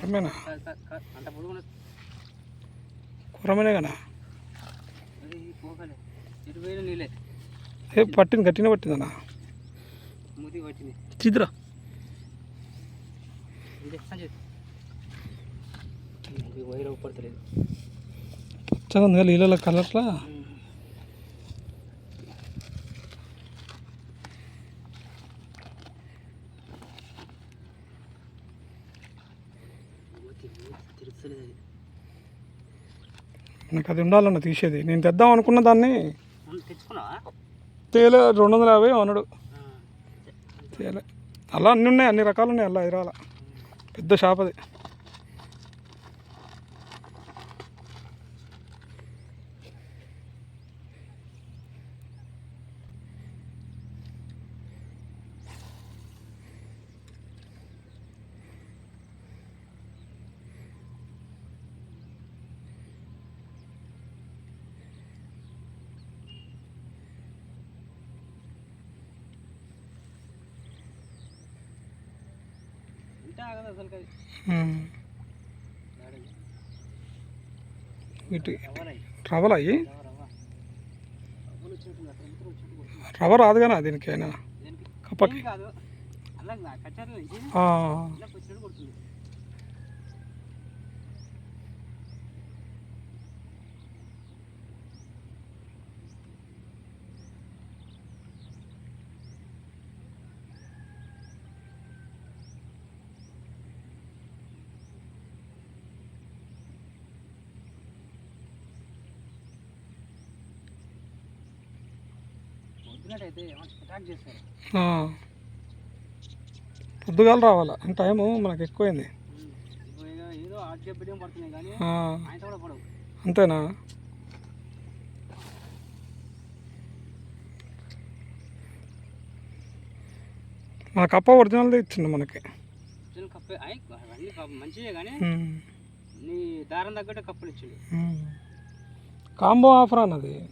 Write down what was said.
కురమేనా కా- కా- కా- అంత పొడుగు ఉన్నది. కురమేనే కదా? ఏ పట్టింది గట్టిన పట్టిందన్నా? మూతి పట్టింది. చిద్రా. పచ్చగా ఉంది కదా నీళ్ళ కలర్లా? నాకు అది ఉండాలన్న తీసేది. నేను తెద్దాం అనుకున్న దాన్ని తేలే రెండు వందల యాభై అన్నాడు. ఆ. తేలే. అలా అన్నీ ఉన్నాయి అన్ని రకాలు ఉన్నాయి అలా ఇరాల. పెద్ద షాప్ అది ఉంటే ఆగదు అసలు అది ఉమ్. గాడిది. వీటి రవ్వలై. రవ్వలు అయ్యి రవ్వ, రవ్వ. రవ్వలు వచ్చినట్టుంది అసలు వచ్చినట్టు కొడుతుంది. రవ్వ రాదు కానీ దీనికైనా? దేనికి? కప్పకి? పొద్దుగాల రావాలా టైము మనకు ఎక్కువైంది. అంతేనా? మన కప్ప ఒరిజినల్ది ఇచ్చిండు మనకి. కాంబో ఆఫర్ అన్నది.